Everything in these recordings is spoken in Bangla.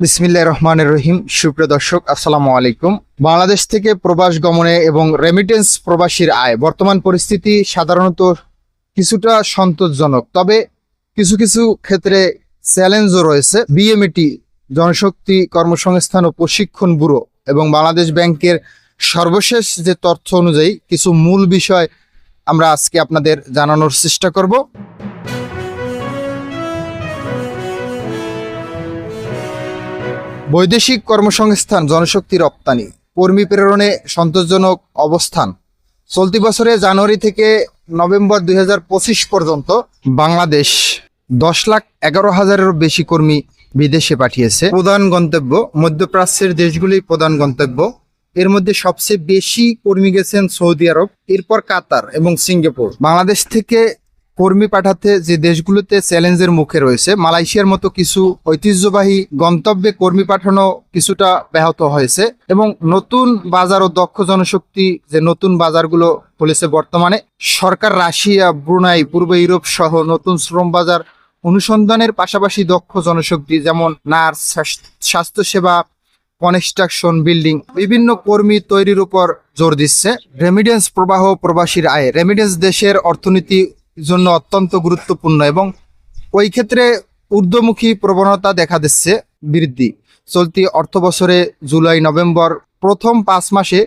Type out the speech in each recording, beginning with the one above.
বিসমিল্লাহ রহমানের রহিম। সুপ্রিয় দর্শক, আসসালামু আলাইকুম। বাংলাদেশ থেকে প্রবাস গমনে এবং রেমিটেন্স প্রবাসীর আয়, বর্তমান পরিস্থিতি সাধারণত কিছুটা সন্তোষজনক। তবে কিছু কিছু ক্ষেত্রে চ্যালেঞ্জও রয়েছে। বিএমএটি জনশক্তি কর্মসংস্থান ও প্রশিক্ষণ ব্যুরো এবং বাংলাদেশ ব্যাংকের সর্বশেষ যে তথ্য অনুযায়ী কিছু মূল বিষয় আমরা আজকে আপনাদের জানানোর চেষ্টা করব। বৈদেশিক কর্মসংস্থান জনশক্তি রপ্তানি, কর্মী প্রেরণে সন্তোষজনক অবস্থান। চলতি বছরে জানুয়ারি থেকে নভেম্বর দুই হাজার পঁচিশ পর্যন্ত বাংলাদেশ দশ লাখ এগারো হাজারেরও বেশি কর্মী বিদেশে পাঠিয়েছে। প্রধান গন্তব্য মধ্যপ্রাচ্যের দেশগুলি প্রধান গন্তব্য। এর মধ্যে সবচেয়ে বেশি কর্মী গেছেন সৌদি আরব, এরপর কাতার এবং সিঙ্গাপুর। বাংলাদেশ থেকে কর্মী পাঠাতে যে দেশগুলোতে চ্যালেঞ্জের মুখে রয়েছে, মালয়েশিয়ার মতো কিছু ঐতিহ্যবাহী গন্তব্যে কর্মী পাঠানো কিছুটা ব্যাহত হয়েছে এবং নতুন বাজার ও দক্ষ জনশক্তি যে নতুন বাজারগুলো খুলেছে বর্তমানে, সরকার রাশিয়া, ব্রুনাই, পূর্ব ইউরোপ সহ নতুন শ্রম বাজার অনুসন্ধানের পাশাপাশি দক্ষ জনশক্তি যেমন নার্স স্বাস্থ- স্বাস্থ্যসেবা, কনস্ট্রাকশন, বিল্ডিং বিভিন্ন কর্মী তৈরির উপর জোর দিচ্ছে। রেমিডেন্স প্রবাহ প্রবাসীর আয়, রেমিডেন্স দেশের অর্থনীতি জন্য অত্যন্ত গুরুত্বপূর্ণ এবং ওই ক্ষেত্রে ঊর্ধ্বমুখী প্রবণতা দেখা দিচ্ছে বৃদ্ধি। চলতি অর্থ বছরে জুলাই, নভেম্বর প্রথম পাঁচ মাসে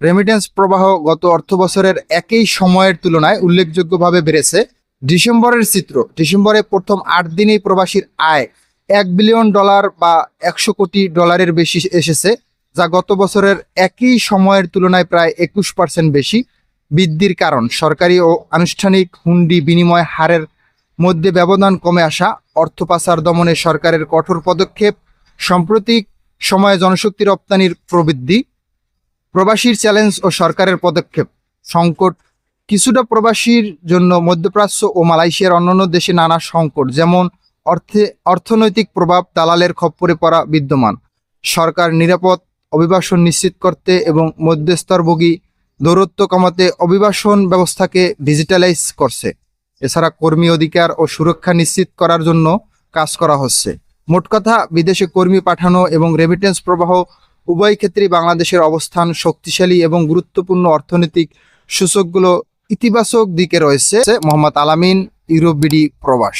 রেমিটেন্স প্রবাহ গত অর্থ বছরের একই সময়ের তুলনায় উল্লেখযোগ্যভাবে বেড়েছে। ডিসেম্বরের চিত্র, ডিসেম্বরে প্রথম আট দিনেই প্রবাসীর আয় এক বিলিয়ন ডলার বা একশো কোটি ডলারের বেশি এসেছে, যা গত বছরের একই সময়ের তুলনায় প্রায় একুশ পার্সেন্ট বেশি। বৃদ্ধির কারণ। সরকারি ও আনুষ্ঠানিক হুন্ডি বিনিময় হারের মধ্যে ব্যবধান কমে আসা, অর্থ পাচার দমনে সরকারের কঠোর পদক্ষেপ সাম্প্রতিক সময়ে জনশক্তি রপ্তানির প্রবৃদ্ধি, প্রবাসীর চ্যালেঞ্জ ও সরকারের পদক্ষেপ। সংকট কিছুটা প্রবাসীর জন্য মধ্যপ্রাচ্য ও মালয়েশিয়ার অন্যান্য দেশে নানা সংকট, যেমন অর্থে, অর্থনৈতিক প্রভাব দালালের খপ্পরে পড়া বিদ্যমান। সরকার নিরাপদ অভিবাসন নিশ্চিত করতে এবং মধ্যস্তরভোগী দৌরত্ব কমাতে অভিবাসন ব্যবস্থাকে ডিজিটালাইজ করছে। এছাড়া কর্মী অধিকার ও সুরক্ষা নিশ্চিত করার জন্য কাজ করা হচ্ছে। মোট কথা, বিদেশে কর্মী পাঠানো এবং রেমিটেন্স প্রবাহ উভয় ক্ষেত্রেই বাংলাদেশের অবস্থান শক্তিশালী এবং গুরুত্বপূর্ণ অর্থনৈতিক সূচকগুলো ইতিবাচক দিকে রয়েছে। মোহাম্মদ আলামিন, ইউরোপ বিডি প্রবাস।